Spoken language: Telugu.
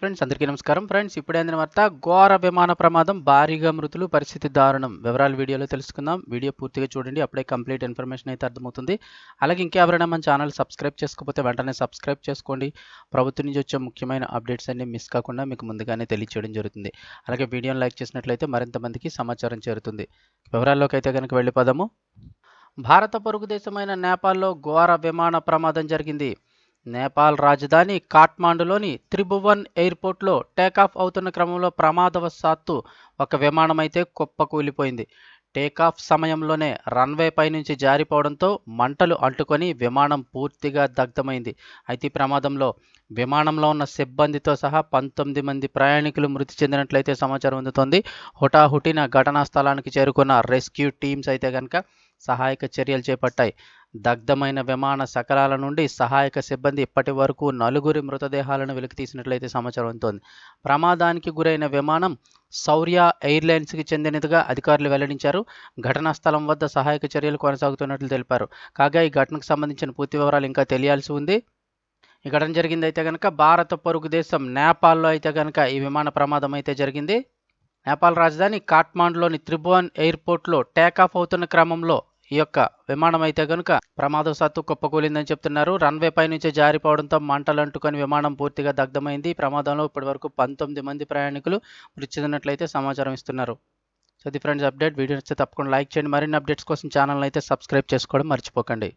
ఫ్రెండ్స్ అందరికీ నమస్కారం. ఫ్రెండ్స్ ఇప్పుడే అందిన వార్త ఘోర విమాన ప్రమాదం భారీగా మృతులు పరిస్థితి దారుణం. వివరాలు వీడియోలో తెలుసుకుందాం. వీడియో పూర్తిగా చూడండి అప్పుడే కంప్లీట్ ఇన్ఫర్మేషన్ అయితే అర్థమవుతుంది. అలాగే ఇంకెవరైనా మన ఛానల్ సబ్స్క్రైబ్ చేసుకోకపోతే వెంటనే సబ్స్క్రైబ్ చేసుకోండి. ప్రభుత్వం నుంచి వచ్చే ముఖ్యమైన అప్డేట్స్ అన్ని మిస్ కాకుండా మీకు ముందుగానే తెలియచేయడం జరుగుతుంది. అలాగే వీడియోని లైక్ చేసినట్లయితే మరింత మందికి సమాచారం చేరుతుంది. వివరాల్లోకి అయితే కనుక వెళ్ళిపోదాము. భారత పొరుగు దేశమైన నేపాల్లో ఘోర విమాన ప్రమాదం జరిగింది. నేపాల్ రాజధాని కాఠ్మాండులోని త్రిభువన్ ఎయిర్పోర్ట్లో టేకాఫ్ అవుతున్న క్రమంలో ప్రమాదవశాత్తు ఒక విమానం అయితే కుప్పకూలిపోయింది. టేకాఫ్ సమయంలోనే రన్వే పై నుంచి జారిపోవడంతో మంటలు అంటుకొని విమానం పూర్తిగా దగ్ధమైంది. అయితే ఈ ప్రమాదంలో విమానంలో ఉన్న సిబ్బందితో సహా పంతొమ్మిది మంది ప్రయాణికులు మృతి చెందినట్లయితే సమాచారం అందుతోంది. హుటాహుటిన ఘటనా స్థలానికి చేరుకున్న రెస్క్యూ టీమ్స్ అయితే కనుక సహాయక చర్యలు చేపట్టాయి. దగ్ధమైన విమాన శకలాల నుండి సహాయక సిబ్బంది ఇప్పటి వరకు నలుగురి మృతదేహాలను వెలికితీసినట్లయితే సమాచారం అందుతోంది. ప్రమాదానికి గురైన విమానం శౌర్య ఎయిర్లైన్స్కి చెందినదిగా అధికారులు వెల్లడించారు. ఘటనా స్థలం వద్ద సహాయక చర్యలు కొనసాగుతున్నట్లు తెలిపారు. కాగా ఈ ఘటనకు సంబంధించిన పూర్తి వివరాలు ఇంకా తెలియాల్సి ఉంది. ఈ ఘటన జరిగింది అయితే కనుక భారత పొరుగు దేశం నేపాల్లో అయితే కనుక ఈ విమాన ప్రమాదం అయితే జరిగింది. నేపాల్ రాజధాని కాట్మాండ్లోని త్రిభువన్ ఎయిర్పోర్ట్లో టేకాఫ్ అవుతున్న క్రమంలో ఈ యొక్క విమానం అయితే కనుక ప్రమాదవశాత్తు కుప్పకూలిందని చెప్తున్నారు. రన్వే పై నుంచి జారిపోవడంతో మంటలు అంటుకొని విమానం పూర్తిగా దగ్ధమైంది. ప్రమాదంలో ప్రమాదంలో ఇప్పటివరకు పంతొమ్మిది మంది ప్రయాణికులు మృతి చెందినట్లయితే సమాచారం ఇస్తున్నారు. సో ఇది ఫ్రెండ్స్ అప్డేట్. వీడియో నచ్చితే తప్పకుండా లైక్ చేయండి. మరిన్ని అప్డేట్స్ కోసం ఛానల్ అయితే సబ్స్క్రైబ్ చేసుకోవడం మర్చిపోకండి.